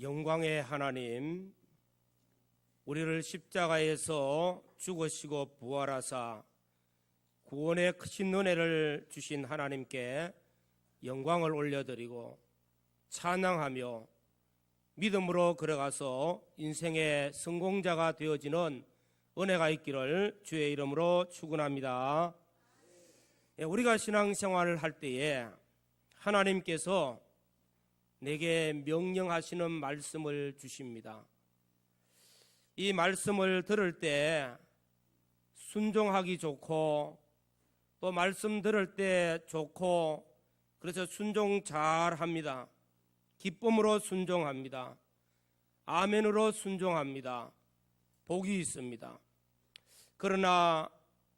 영광의 하나님, 우리를 십자가에서 죽으시고 부활하사 구원의 크신 은혜를 주신 하나님께 영광을 올려드리고 찬양하며 믿음으로 걸어가서 인생의 성공자가 되어지는 은혜가 있기를 주의 이름으로 축원합니다. 예, 우리가 신앙생활을 할 때에 하나님께서 내게 명령하시는 말씀을 주십니다. 이 말씀을 들을 때 순종하기 좋고 또 말씀 들을 때 좋고 그래서 순종 잘 합니다. 기쁨으로 순종합니다. 아멘으로 순종합니다. 복이 있습니다. 그러나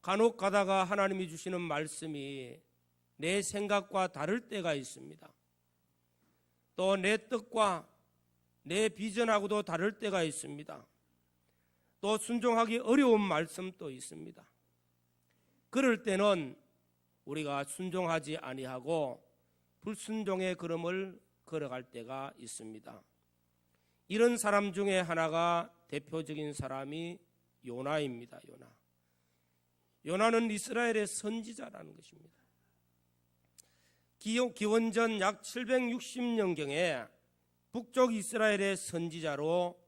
간혹 가다가 하나님이 주시는 말씀이 내 생각과 다를 때가 있습니다. 또 내 뜻과 내 비전하고도 다를 때가 있습니다. 또 순종하기 어려운 말씀도 있습니다. 그럴 때는 우리가 순종하지 아니하고 불순종의 걸음을 걸어갈 때가 있습니다. 이런 사람 중에 하나가 대표적인 사람이 요나입니다. 요나. 요나는 이스라엘의 선지자라는 것입니다. 기원전 약 760년경에 북쪽 이스라엘의 선지자로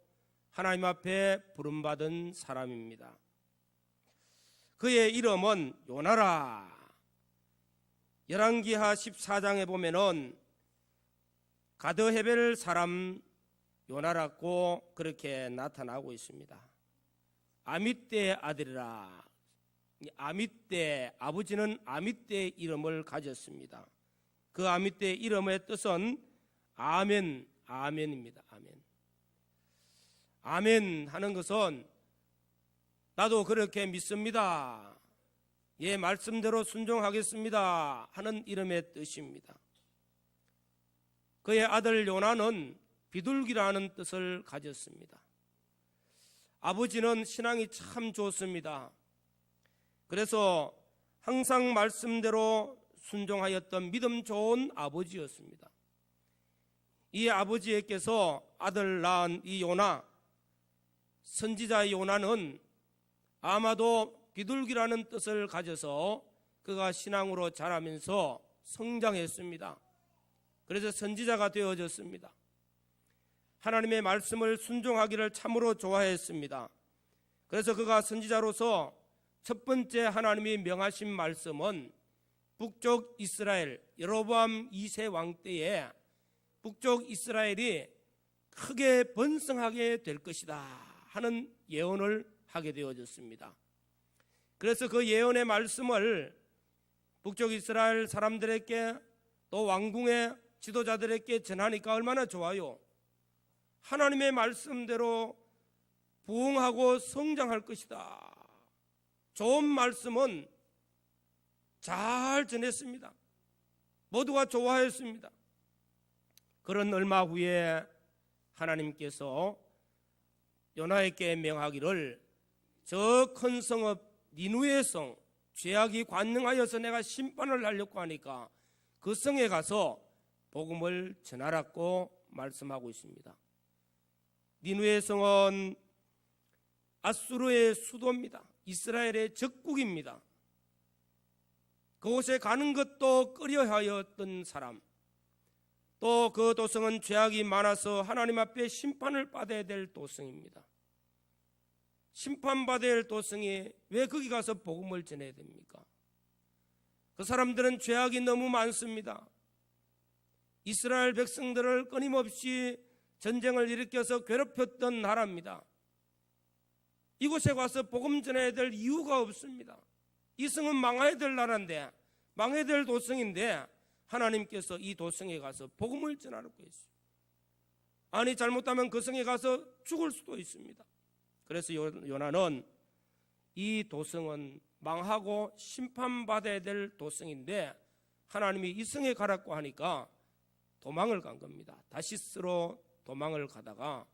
하나님 앞에 부름받은 사람입니다. 그의 이름은 요나라. 열왕기하 14장에 보면은 가드 헤벨 사람 요나라고 그렇게 나타나고 있습니다. 아미떼 아들이라. 아미떼 아버지는 아미떼 이름을 가졌습니다. 그 아미떼 이름의 뜻은 아멘, 아멘입니다. 아멘. 아멘 하는 것은 나도 그렇게 믿습니다. 예, 말씀대로 순종하겠습니다. 하는 이름의 뜻입니다. 그의 아들 요나는 비둘기라는 뜻을 가졌습니다. 아버지는 신앙이 참 좋습니다. 그래서 항상 말씀대로 순종하였던 믿음 좋은 아버지였습니다. 이 아버지에게서 아들 낳은 이 요나, 선지자 요나는 아마도 비둘기라는 뜻을 가져서 그가 신앙으로 자라면서 성장했습니다. 그래서 선지자가 되어졌습니다. 하나님의 말씀을 순종하기를 참으로 좋아했습니다. 그래서 그가 선지자로서 첫 번째 하나님이 명하신 말씀은 북쪽 이스라엘 여로보암 2세 왕 때에 북쪽 이스라엘이 크게 번성하게 될 것이다 하는 예언을 하게 되어졌습니다. 그래서 그 예언의 말씀을 북쪽 이스라엘 사람들에게 또 왕궁의 지도자들에게 전하니까 얼마나 좋아요. 하나님의 말씀대로 부흥하고 성장할 것이다. 좋은 말씀은 잘 전했습니다. 모두가 좋아했습니다. 그런 얼마 후에 하나님께서 요나에게 명하기를 저 큰 성읍 니누의 성 죄악이 관능하여서 내가 심판을 하려고 하니까 그 성에 가서 복음을 전하라고 말씀하고 있습니다. 니누의 성은 아수르의 수도입니다. 이스라엘의 적국입니다. 그곳에 가는 것도 꺼려하였던 사람. 또 그 도성은 죄악이 많아서 하나님 앞에 심판을 받아야 될 도성입니다. 심판받아야 할 도성이 왜 거기 가서 복음을 전해야 됩니까? 그 사람들은 죄악이 너무 많습니다. 이스라엘 백성들을 끊임없이 전쟁을 일으켜서 괴롭혔던 나라입니다. 이곳에 가서 복음 전해야 될 이유가 없습니다. 이 성은 망해야 될 나라인데 망해야 될 도성인데 하나님께서 이 도성에 가서 복음을 전하라고 했어요. 아니 잘못하면 그 성에 가서 죽을 수도 있습니다. 그래서 요나는 이 도성은 망하고 심판받아야 될 도성인데 하나님이 이 성에 가라고 하니까 도망을 간 겁니다. 다시스로 도망을 가다가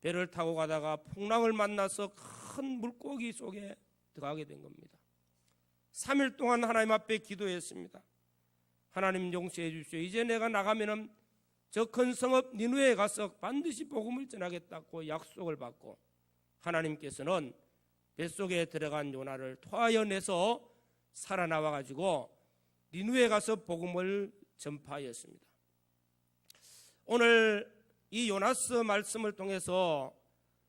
배를 타고 가다가 풍랑을 만나서 큰 물고기 속에 들어가게 된 겁니다. 3일 동안 하나님 앞에 기도했습니다. 하나님 용서해 주십시오. 이제 내가 나가면은 저 큰 성읍 니누에 가서 반드시 복음을 전하겠다고 약속을 받고 하나님께서는 뱃속에 들어간 요나를 토하여 내서 살아나와 가지고 니누에 가서 복음을 전파하였습니다. 오늘 이 요나스 말씀을 통해서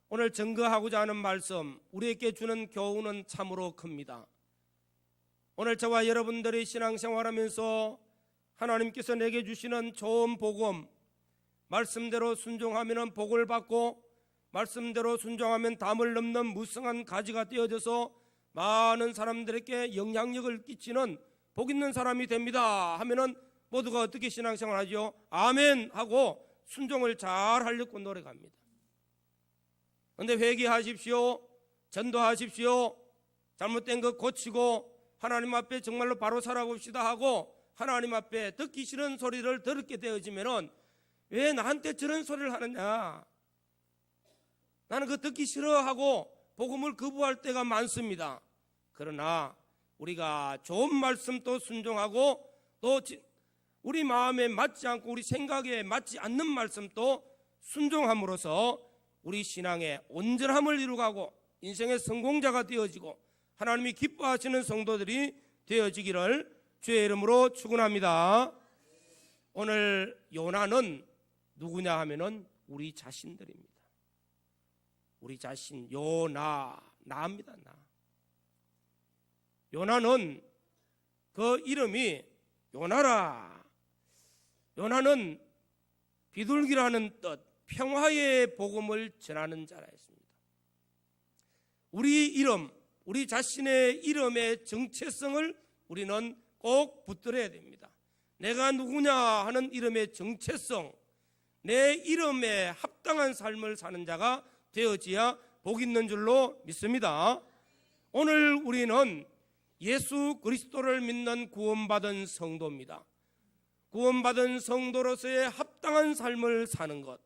오늘 증거하고자 하는 말씀 우리에게 주는 교훈은 참으로 큽니다. 오늘 저와 여러분들이 신앙생활하면서 하나님께서 내게 주시는 좋은 복음 말씀대로 순종하면 복을 받고 말씀대로 순종하면 담을 넘는 무성한 가지가 되어져서 많은 사람들에게 영향력을 끼치는 복 있는 사람이 됩니다 하면은 모두가 어떻게 신앙생활 하죠? 아멘 하고 순종을 잘 하려고 노력합니다. 근데 회개하십시오. 전도하십시오. 잘못된 것 고치고 하나님 앞에 정말로 바로 살아봅시다 하고 하나님 앞에 듣기 싫은 소리를 들었게 되어지면은 왜 나한테 저런 소리를 하느냐? 나는 그 듣기 싫어하고 복음을 거부할 때가 많습니다. 그러나 우리가 좋은 말씀도 순종하고 또 우리 마음에 맞지 않고 우리 생각에 맞지 않는 말씀도 순종함으로써 우리 신앙의 온전함을 이루가고 인생의 성공자가 되어지고 하나님이 기뻐하시는 성도들이 되어지기를 주의 이름으로 축원합니다. 오늘 요나는 누구냐 하면은 우리 자신들입니다. 우리 자신 요나 나입니다 나. 요나는 그 이름이 요나라. 요나는 비둘기라는 뜻, 평화의 복음을 전하는 자라 했습니다. 우리 이름, 우리 자신의 이름의 정체성을 우리는 꼭 붙들어야 됩니다. 내가 누구냐 하는 이름의 정체성, 내 이름에 합당한 삶을 사는 자가 되어지야 복 있는 줄로 믿습니다. 오늘 우리는 예수 그리스도를 믿는 구원받은 성도입니다. 구원받은 성도로서의 합당한 삶을 사는 것.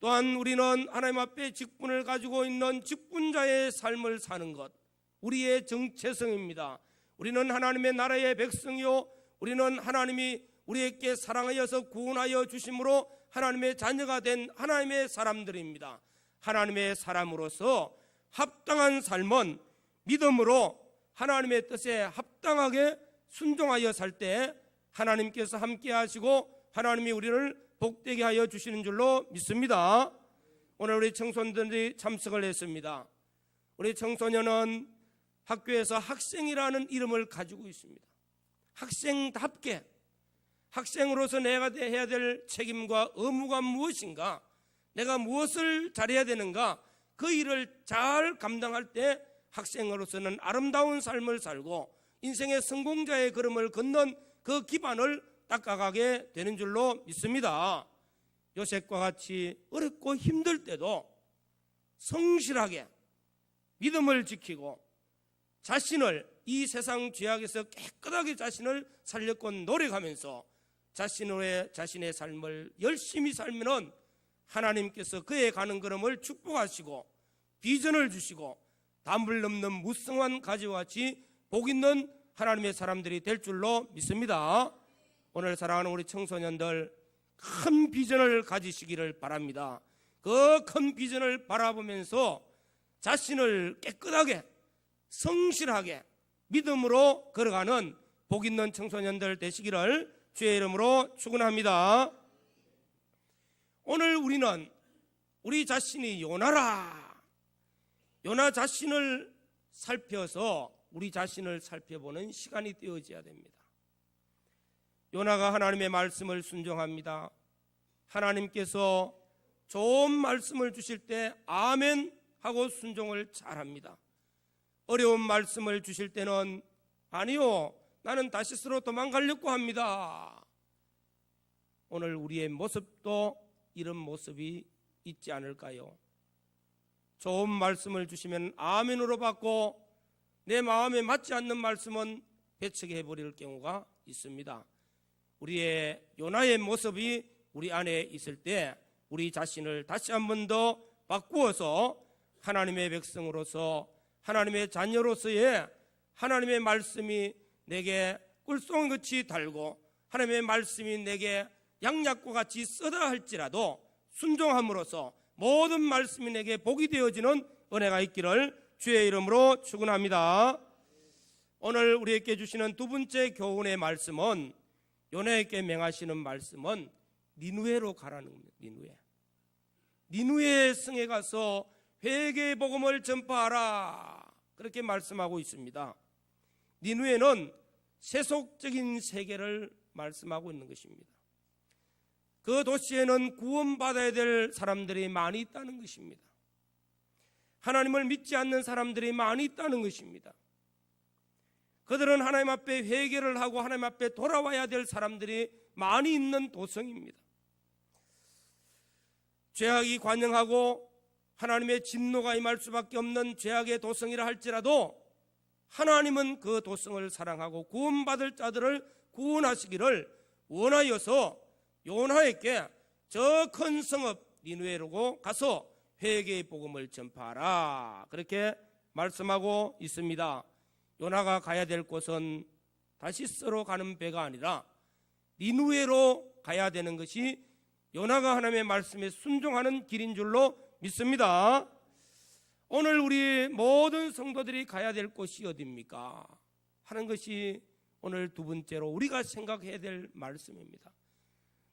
또한 우리는 하나님 앞에 직분을 가지고 있는 직분자의 삶을 사는 것. 우리의 정체성입니다. 우리는 하나님의 나라의 백성이요. 우리는 하나님이 우리에게 사랑하여서 구원하여 주심으로 하나님의 자녀가 된 하나님의 사람들입니다. 하나님의 사람으로서 합당한 삶은 믿음으로 하나님의 뜻에 합당하게 순종하여 살 때 하나님께서 함께 하시고 하나님이 우리를 복되게 하여 주시는 줄로 믿습니다. 오늘 우리 청소년들이 참석을 했습니다. 우리 청소년은 학교에서 학생이라는 이름을 가지고 있습니다. 학생답게 학생으로서 내가 해야 될 책임과 의무가 무엇인가? 내가 무엇을 잘해야 되는가? 그 일을 잘 감당할 때 학생으로서는 아름다운 삶을 살고 인생의 성공자의 걸음을 걷는 그 기반을 닦아가게 되는 줄로 믿습니다. 요셉과 같이 어렵고 힘들 때도 성실하게 믿음을 지키고 자신을 이 세상 죄악에서 깨끗하게 자신을 살렸고 노력하면서 자신의 자신의 삶을 열심히 살면은 하나님께서 그의 가는 걸음을 축복하시고 비전을 주시고 담불 넘는 무성한 가지와 같이 복 있는 하나님의 사람들이 될 줄로 믿습니다. 오늘 사랑하는 우리 청소년들 큰 비전을 가지시기를 바랍니다. 그 큰 비전을 바라보면서 자신을 깨끗하게 성실하게 믿음으로 걸어가는 복 있는 청소년들 되시기를 주의 이름으로 축원합니다. 오늘 우리는 우리 자신이 요나라 요나 자신을 살펴서 우리 자신을 살펴보는 시간이 되어져야 됩니다. 요나가 하나님의 말씀을 순종합니다. 하나님께서 좋은 말씀을 주실 때 아멘 하고 순종을 잘합니다. 어려운 말씀을 주실 때는 아니요 나는 다시스로 도망가려고 합니다. 오늘 우리의 모습도 이런 모습이 있지 않을까요? 좋은 말씀을 주시면 아멘으로 받고 내 마음에 맞지 않는 말씀은 배척해 버릴 경우가 있습니다. 우리의 요나의 모습이 우리 안에 있을 때 우리 자신을 다시 한 번 더 바꾸어서 하나님의 백성으로서 하나님의 자녀로서의 하나님의 말씀이 내게 꿀송같이 달고 하나님의 말씀이 내게 양약과 같이 쓰다 할지라도 순종함으로써 모든 말씀이 내게 복이 되어지는 은혜가 있기를 주의 이름으로 축원합니다. 오늘 우리에게 주시는 두 번째 교훈의 말씀은 요나에게 맹하시는 말씀은 니누에로 가라는 겁니다. 니누에. 니누에 성에 가서 회개의 복음을 전파하라. 그렇게 말씀하고 있습니다. 니누에는 세속적인 세계를 말씀하고 있는 것입니다. 그 도시에는 구원받아야 될 사람들이 많이 있다는 것입니다. 하나님을 믿지 않는 사람들이 많이 있다는 것입니다. 그들은 하나님 앞에 회개를 하고 하나님 앞에 돌아와야 될 사람들이 많이 있는 도성입니다. 죄악이 관영하고 하나님의 진노가 임할 수밖에 없는 죄악의 도성이라 할지라도 하나님은 그 도성을 사랑하고 구원받을 자들을 구원하시기를 원하여서 요나에게 저 큰 성읍 니누에로 가서 회개의 복음을 전파하라 그렇게 말씀하고 있습니다. 요나가 가야 될 곳은 다시스로 가는 배가 아니라 니누에로 가야 되는 것이 요나가 하나님의 말씀에 순종하는 길인 줄로 믿습니다. 오늘 우리 모든 성도들이 가야 될 곳이 어디입니까? 하는 것이 오늘 두 번째로 우리가 생각해야 될 말씀입니다.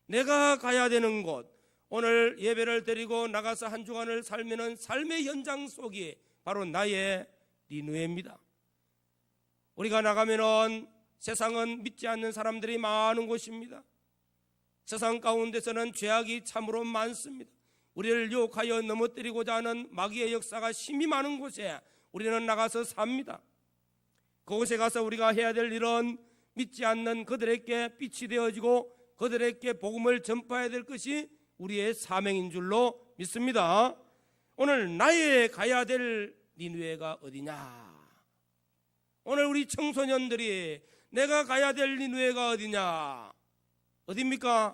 내가 가야 되는 곳, 오늘 예배를 드리고 나가서 한 주간을 살면은 삶의 현장 속이 바로 나의 니누에입니다. 우리가 나가면은 세상은 믿지 않는 사람들이 많은 곳입니다. 세상 가운데서는 죄악이 참으로 많습니다. 우리를 유혹하여 넘어뜨리고자 하는 마귀의 역사가 심히 많은 곳에 우리는 나가서 삽니다. 그곳에 가서 우리가 해야 될 일은 믿지 않는 그들에게 빛이 되어지고 그들에게 복음을 전파해야 될 것이 우리의 사명인 줄로 믿습니다. 오늘 나의 가야 될 니누에가 어디냐? 오늘 우리 청소년들이 내가 가야 될 니누에가 어디냐? 어디입니까?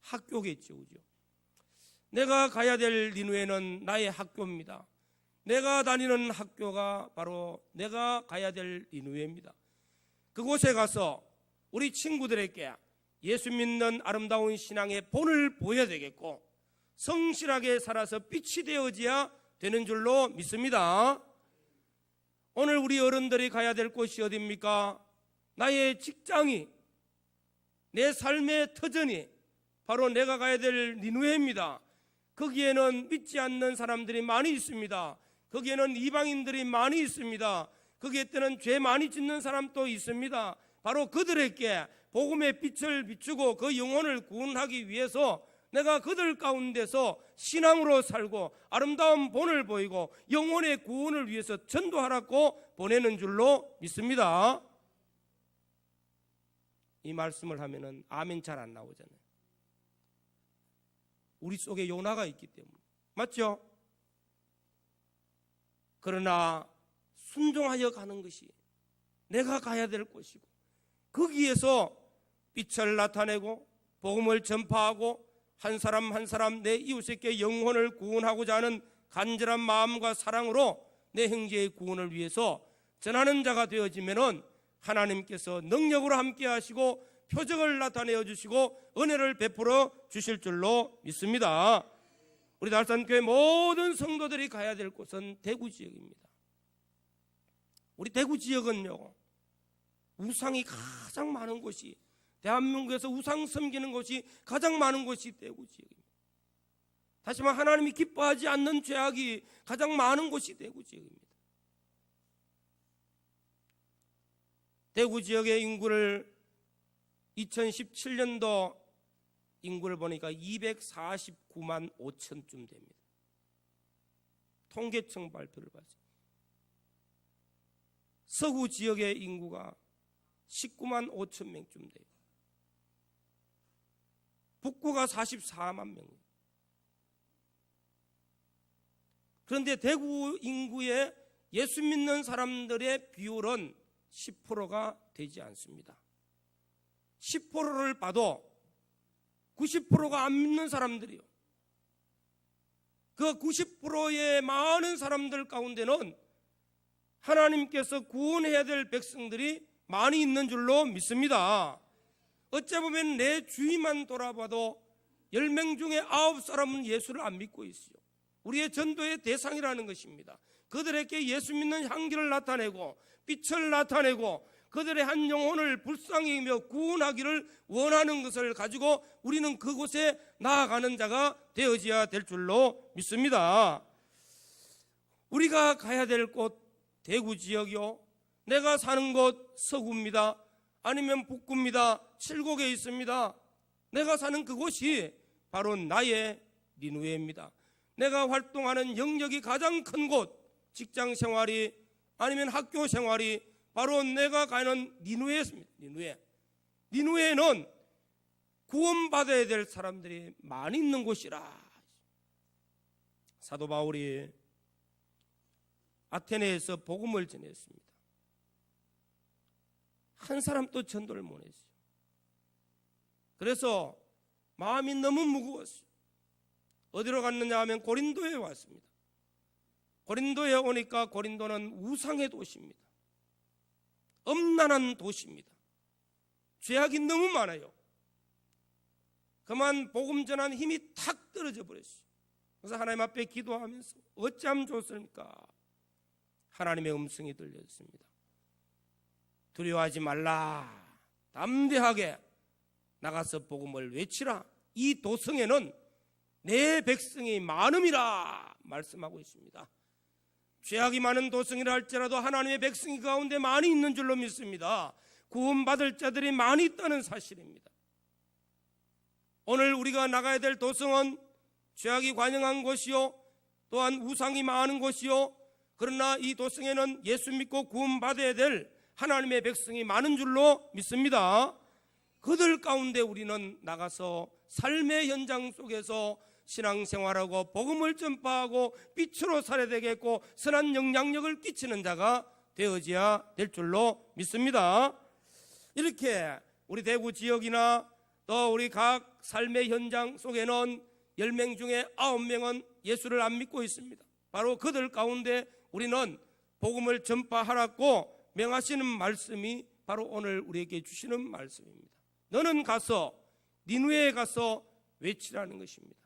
학교겠죠, 그죠? 내가 가야 될 니누에는 나의 학교입니다. 내가 다니는 학교가 바로 내가 가야 될 니누에입니다. 그곳에 가서 우리 친구들에게 예수 믿는 아름다운 신앙의 본을 보여야 되겠고 성실하게 살아서 빛이 되어져야 되는 줄로 믿습니다. 오늘 우리 어른들이 가야 될 곳이 어디입니까? 나의 직장이 내 삶의 터전이 바로 내가 가야 될 니누에입니다. 거기에는 믿지 않는 사람들이 많이 있습니다. 거기에는 이방인들이 많이 있습니다. 거기에 때는 죄 많이 짓는 사람도 있습니다. 바로 그들에게 복음의 빛을 비추고 그 영혼을 구원하기 위해서 내가 그들 가운데서 신앙으로 살고 아름다운 본을 보이고 영혼의 구원을 위해서 전도하라고 보내는 줄로 믿습니다. 이 말씀을 하면은 아멘 잘 안 나오잖아요. 우리 속에 요나가 있기 때문에 맞죠? 그러나 순종하여 가는 것이 내가 가야 될 곳이고 거기에서 빛을 나타내고 복음을 전파하고 한 사람 한 사람 내 이웃에게 영혼을 구원하고자 하는 간절한 마음과 사랑으로 내 형제의 구원을 위해서 전하는 자가 되어지면은 하나님께서 능력으로 함께 하시고 표적을 나타내어 주시고 은혜를 베풀어 주실 줄로 믿습니다. 우리 달산교회 모든 성도들이 가야 될 곳은 대구 지역입니다. 우리 대구 지역은요 우상이 가장 많은 곳이 대한민국에서 우상 섬기는 곳이 가장 많은 곳이 대구 지역입니다. 다시 말해 하나님이 기뻐하지 않는 죄악이 가장 많은 곳이 대구 지역입니다. 대구 지역의 인구를 2017년도 인구를 보니까 249만 5천쯤 됩니다. 통계청 발표를 봤어요. 서구 지역의 인구가 19만 5천 명쯤 돼요. 북구가 44만 명. 그런데 대구 인구의 예수 믿는 사람들의 비율은 10%가 되지 않습니다. 10%를 봐도 90%가 안 믿는 사람들이요. 그 90%의 많은 사람들 가운데는 하나님께서 구원해야 될 백성들이 많이 있는 줄로 믿습니다. 어째 보면 내 주위만 돌아봐도 열명 중에 아홉 사람은 예수를 안 믿고 있어요. 우리의 전도의 대상이라는 것입니다. 그들에게 예수 믿는 향기를 나타내고 빛을 나타내고 그들의 한 영혼을 불쌍히 여기며 구원하기를 원하는 것을 가지고 우리는 그곳에 나아가는 자가 되어져야 될 줄로 믿습니다. 우리가 가야 될 곳 대구 지역이요. 내가 사는 곳 서구입니다. 아니면 북구입니다. 칠곡에 있습니다. 내가 사는 그곳이 바로 나의 니누에입니다. 내가 활동하는 영역이 가장 큰 곳, 직장 생활이 아니면 학교 생활이 바로 내가 가는 니누에입니다. 니누에. 니누에는 구원받아야 될 사람들이 많이 있는 곳이라. 사도 바울이 아테네에서 복음을 전했습니다. 한 사람도 전도를 못 했어요. 그래서 마음이 너무 무거웠어요. 어디로 갔느냐 하면 고린도에 왔습니다. 고린도에 오니까 고린도는 우상의 도시입니다. 엄난한 도시입니다. 죄악이 너무 많아요. 그만 복음 전한 힘이 탁 떨어져 버렸어요. 그래서 하나님 앞에 기도하면서 어찌하면 좋습니까? 하나님의 음성이 들렸습니다. 두려워하지 말라. 담대하게 나가서 복음을 외치라. 이 도성에는 내 백성이 많음이라 말씀하고 있습니다. 죄악이 많은 도성이라 할지라도 하나님의 백성이 가운데 많이 있는 줄로 믿습니다. 구원받을 자들이 많이 있다는 사실입니다. 오늘 우리가 나가야 될 도성은 죄악이 관영한 곳이요. 또한 우상이 많은 곳이요. 그러나 이 도성에는 예수 믿고 구원받아야 될 하나님의 백성이 많은 줄로 믿습니다. 그들 가운데 우리는 나가서 삶의 현장 속에서 신앙생활하고 복음을 전파하고 빛으로 살아야 되겠고 선한 영향력을 끼치는 자가 되어져야 될 줄로 믿습니다. 이렇게 우리 대구 지역이나 또 우리 각 삶의 현장 속에는 10명 중에 9명은 예수를 안 믿고 있습니다. 바로 그들 가운데 우리는 복음을 전파하라고 명하시는 말씀이 바로 오늘 우리에게 주시는 말씀입니다. 너는 가서 니누에 가서 외치라는 것입니다.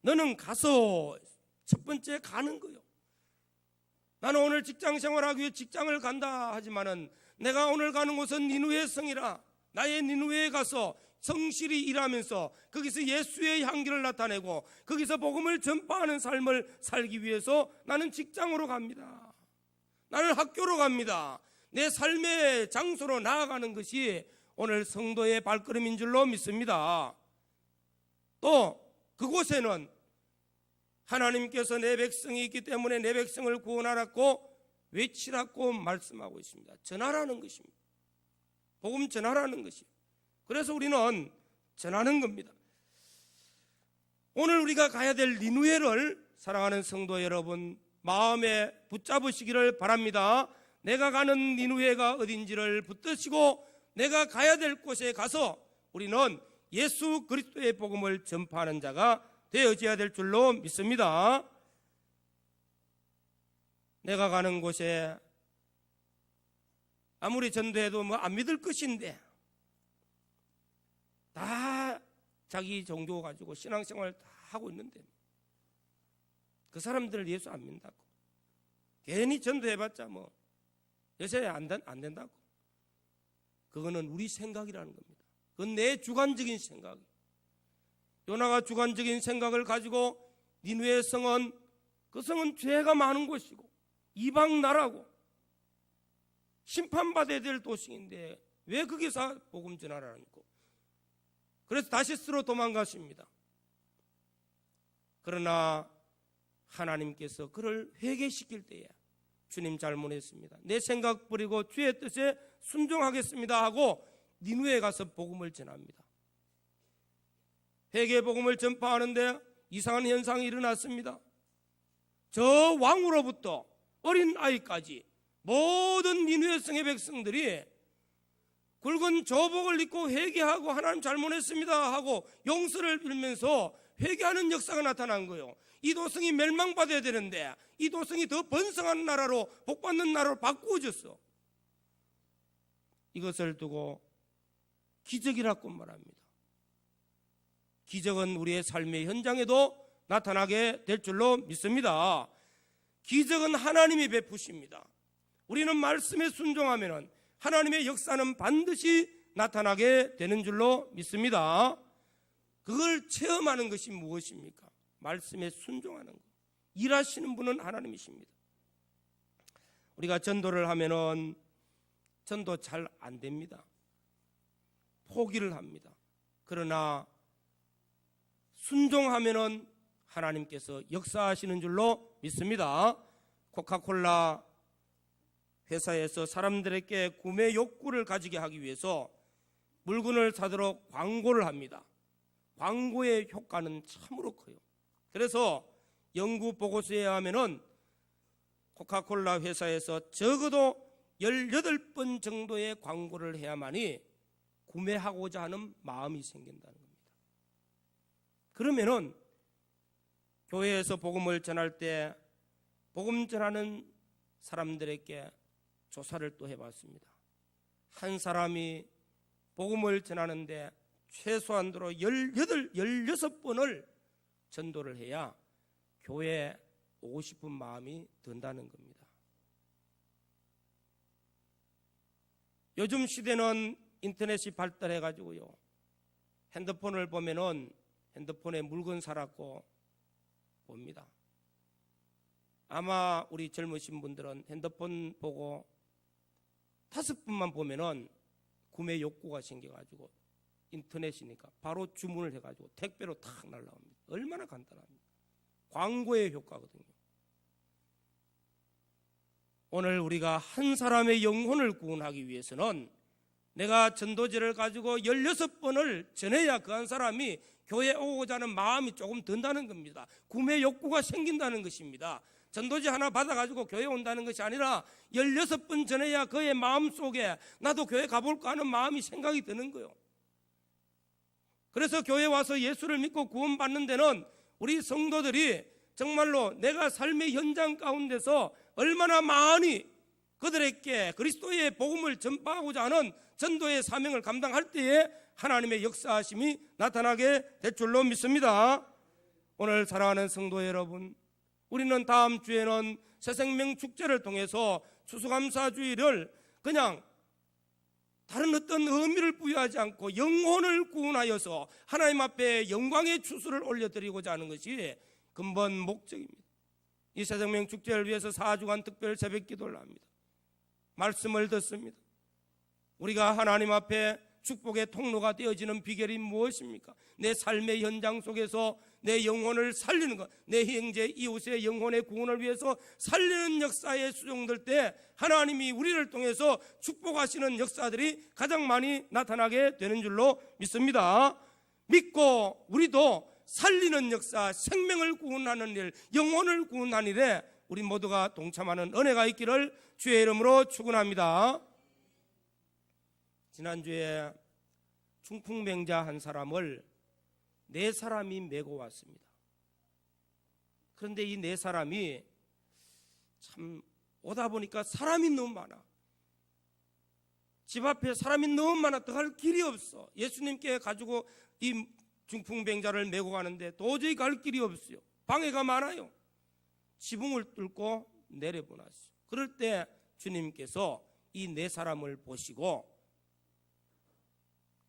너는 가서 첫 번째 가는 거요. 나는 오늘 직장 생활하기 위해 직장을 간다 하지만은 내가 오늘 가는 곳은 니누의 성이라 나의 니누에 가서 성실히 일하면서 거기서 예수의 향기를 나타내고 거기서 복음을 전파하는 삶을 살기 위해서 나는 직장으로 갑니다. 나는 학교로 갑니다. 내 삶의 장소로 나아가는 것이 오늘 성도의 발걸음인 줄로 믿습니다. 또 그곳에는 하나님께서 내 백성이 있기 때문에 내 백성을 구원하라고 외치라고 말씀하고 있습니다. 전하라는 것입니다. 복음 전하라는 것이. 그래서 우리는 전하는 겁니다. 오늘 우리가 가야 될 니누에를 사랑하는 성도 여러분 마음에 붙잡으시기를 바랍니다. 내가 가는 니누에가 어딘지를 붙드시고 내가 가야 될 곳에 가서 우리는 예수 그리스도의 복음을 전파하는 자가 되어져야 될 줄로 믿습니다. 내가 가는 곳에 아무리 전도해도 뭐 안 믿을 것인데 다 자기 종교 가지고 신앙생활 다 하고 있는데 그 사람들을 예수 안 믿는다고 괜히 전도해봤자 뭐 요새 안, 된, 안 된다고 그거는 우리 생각이라는 겁니다. 그건 내 주관적인 생각. 요나가 주관적인 생각을 가지고 니누의 성은 그 성은 죄가 많은 곳이고 이방 나라고 심판받아야 될 도시인데 왜 거기서 복음 전하라는 거? 그래서 다시스로 도망갔습니다. 그러나 하나님께서 그를 회개시킬 때에 주님 잘못했습니다. 내 생각 버리고 주의 뜻에 순종하겠습니다 하고 니누에 가서 복음을 전합니다. 회개 복음을 전파하는데 이상한 현상이 일어났습니다. 저 왕으로부터 어린 아이까지 모든 니누의 성의 백성들이 굵은 조복을 입고 회개하고 하나님 잘못했습니다 하고 용서를 빌면서 회개하는 역사가 나타난 거예요. 이 도성이 멸망받아야 되는데 이 도성이 더 번성한 나라로 복받는 나라로 바꾸어졌어. 이것을 두고 기적이라고 말합니다. 기적은 우리의 삶의 현장에도 나타나게 될 줄로 믿습니다. 기적은 하나님이 베푸십니다. 우리는 말씀에 순종하면 하나님의 역사는 반드시 나타나게 되는 줄로 믿습니다. 그걸 체험하는 것이 무엇입니까? 말씀에 순종하는 것. 일하시는 분은 하나님이십니다. 우리가 전도를 하면은 전도 잘 안 됩니다. 포기를 합니다. 그러나 순종하면은 하나님께서 역사하시는 줄로 믿습니다. 코카콜라 회사에서 사람들에게 구매 욕구를 가지게 하기 위해서 물건을 사도록 광고를 합니다. 광고의 효과는 참으로 커요. 그래서 연구 보고서에 의하면은 코카콜라 회사에서 적어도 18번 정도의 광고를 해야만이 구매하고자 하는 마음이 생긴다는 겁니다. 그러면은 교회에서 복음을 전할 때 복음 전하는 사람들에게 조사를 또 해봤습니다. 한 사람이 복음을 전하는데 최소한도로 18, 16번을 전도를 해야 교회에 오고 싶은 마음이 든다는 겁니다. 요즘 시대는 인터넷이 발달해 가지고요. 핸드폰을 보면은 핸드폰에 물건 사라고 봅니다. 아마 우리 젊으신 분들은 핸드폰 보고 다섯 분만 보면은 구매 욕구가 생겨가지고 인터넷이니까 바로 주문을 해가지고 택배로 탁 날라옵니다. 얼마나 간단합니까? 광고의 효과거든요. 오늘 우리가 한 사람의 영혼을 구원하기 위해서는 내가 전도지를 가지고 16번을 전해야 그 한 사람이 교회에 오고자 하는 마음이 조금 든다는 겁니다. 구매 욕구가 생긴다는 것입니다. 전도지 하나 받아가지고 교회 온다는 것이 아니라 16번 전해야 그의 마음 속에 나도 교회 가볼까 하는 마음이 생각이 드는 거요. 그래서 교회 와서 예수를 믿고 구원받는 데는 우리 성도들이 정말로 내가 삶의 현장 가운데서 얼마나 많이 그들에게 그리스도의 복음을 전파하고자 하는 전도의 사명을 감당할 때에 하나님의 역사하심이 나타나게 될 줄로 믿습니다. 오늘 사랑하는 성도 여러분, 우리는 다음 주에는 새생명 축제를 통해서 추수감사주의를 그냥 다른 어떤 의미를 부여하지 않고 영혼을 구원하여서 하나님 앞에 영광의 추수를 올려드리고자 하는 것이 근본 목적입니다. 이 새생명 축제를 위해서 4주간 특별 새벽 기도를 합니다. 말씀을 듣습니다. 우리가 하나님 앞에 축복의 통로가 되어지는 비결이 무엇입니까? 내 삶의 현장 속에서 내 영혼을 살리는 것, 내 형제 이웃의 영혼의 구원을 위해서 살리는 역사에 수종될 때 하나님이 우리를 통해서 축복하시는 역사들이 가장 많이 나타나게 되는 줄로 믿습니다. 믿고 우리도 살리는 역사, 생명을 구원하는 일, 영혼을 구원하는 일에 우리 모두가 동참하는 은혜가 있기를 주의 이름으로 축원합니다. 지난주에 중풍병자 한 사람을 네 사람이 메고 왔습니다. 그런데 이 네 사람이 참 오다 보니까 사람이 너무 많아. 집 앞에 사람이 너무 많아 더갈 길이 없어. 예수님께 가지고 이 중풍병자를 메고 가는데 도저히 갈 길이 없어요. 방해가 많아요. 지붕을 뚫고 내려보냈어요. 그럴 때 주님께서 이 네 사람을 보시고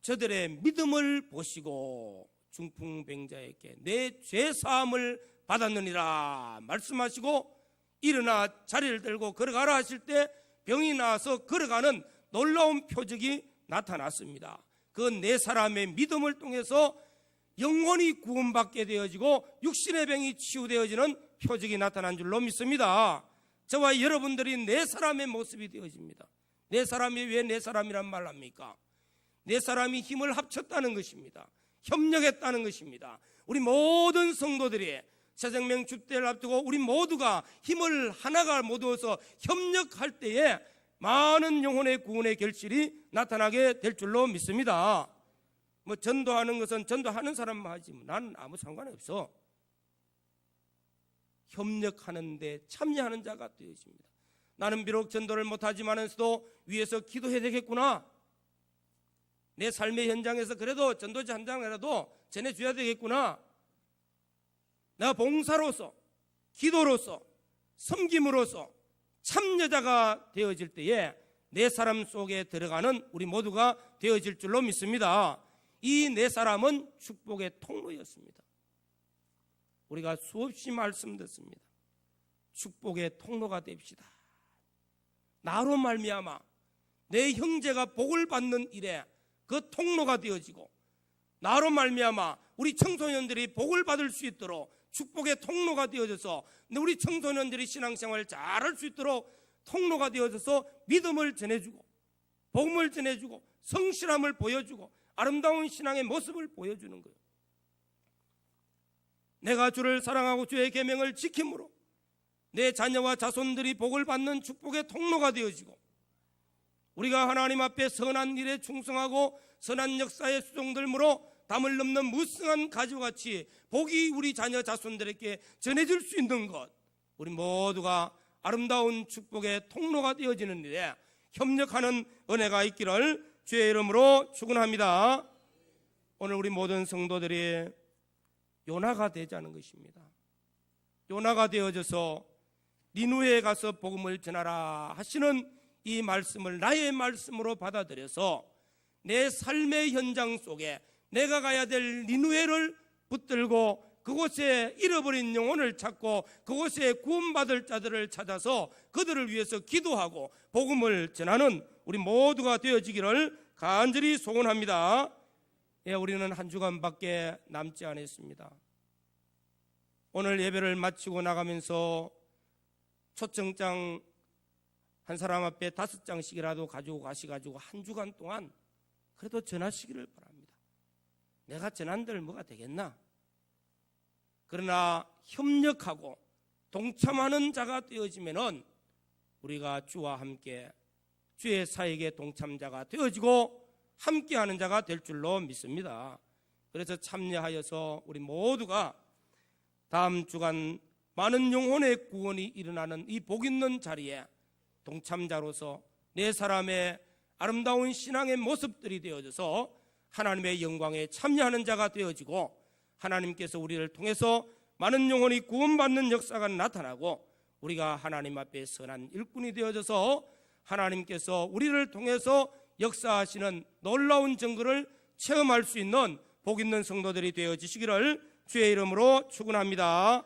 저들의 믿음을 보시고 중풍병자에게 내 죄 사함을 받았느니라 말씀하시고 일어나 자리를 들고 걸어가라 하실 때 병이 나서 걸어가는 놀라운 표적이 나타났습니다. 그 네 사람의 믿음을 통해서 영혼이 구원받게 되어지고 육신의 병이 치유되어지는 표적이 나타난 줄로 믿습니다. 저와 여러분들이 네 사람의 모습이 되어집니다. 네 사람이 왜 네 사람이란 말 합니까? 네 사람이 힘을 합쳤다는 것입니다. 협력했다는 것입니다. 우리 모든 성도들이 새 생명 축제를 앞두고 우리 모두가 힘을 하나가 모두어서 협력할 때에 많은 영혼의 구원의 결실이 나타나게 될 줄로 믿습니다. 뭐 전도하는 것은 전도하는 사람만 하지 뭐 나는 아무 상관이 없어. 협력하는데 참여하는 자가 되어집니다. 나는 비록 전도를 못하지만서도 위에서 기도해야 되겠구나. 내 삶의 현장에서 그래도 전도지 한 장이라도 전해줘야 되겠구나. 내가 봉사로서, 기도로서, 섬김으로서 참 여자가 되어질 때에 내 사람 속에 들어가는 우리 모두가 되어질 줄로 믿습니다. 이네 사람은 축복의 통로였습니다. 우리가 수없이 말씀 듣습니다. 축복의 통로가 됩시다. 나로 말미암아 내 형제가 복을 받는 일에 그 통로가 되어지고 나로 말미암아 우리 청소년들이 복을 받을 수 있도록 축복의 통로가 되어져서 우리 청소년들이 신앙생활을 잘할 수 있도록 통로가 되어져서 믿음을 전해주고 복음을 전해주고 성실함을 보여주고 아름다운 신앙의 모습을 보여주는 거예요. 내가 주를 사랑하고 주의 계명을 지킴으로 내 자녀와 자손들이 복을 받는 축복의 통로가 되어지고 우리가 하나님 앞에 선한 일에 충성하고 선한 역사에 수종들므로 담을 넘는 무성한 가지같이 복이 우리 자녀 자손들에게 전해질 수 있는 것 우리 모두가 아름다운 축복의 통로가 되어지는 일에 협력하는 은혜가 있기를 주의 이름으로 축원합니다. 오늘 우리 모든 성도들이 요나가 되자는 것입니다. 요나가 되어져서 니누에 가서 복음을 전하라 하시는 이 말씀을 나의 말씀으로 받아들여서 내 삶의 현장 속에 내가 가야 될 니누에를 붙들고 그곳에 잃어버린 영혼을 찾고 그곳에 구원받을 자들을 찾아서 그들을 위해서 기도하고 복음을 전하는 우리 모두가 되어지기를 간절히 소원합니다. 예, 우리는 한 주간밖에 남지 않았습니다. 오늘 예배를 마치고 나가면서 초청장 한 사람 앞에 다섯 장씩이라도 가지고 가시가지고 한 주간 동안 그래도 전하시기를 바랍니다. 내가 전한들 뭐가 되겠나? 그러나 협력하고 동참하는 자가 되어지면은 우리가 주와 함께 주의 사역의 동참자가 되어지고 함께하는 자가 될 줄로 믿습니다. 그래서 참여하여서 우리 모두가 다음 주간 많은 영혼의 구원이 일어나는 이 복 있는 자리에 동참자로서 네 사람의 아름다운 신앙의 모습들이 되어져서 하나님의 영광에 참여하는 자가 되어지고 하나님께서 우리를 통해서 많은 영혼이 구원받는 역사가 나타나고 우리가 하나님 앞에 선한 일꾼이 되어져서 하나님께서 우리를 통해서 역사하시는 놀라운 증거를 체험할 수 있는 복 있는 성도들이 되어지시기를 주의 이름으로 축원합니다.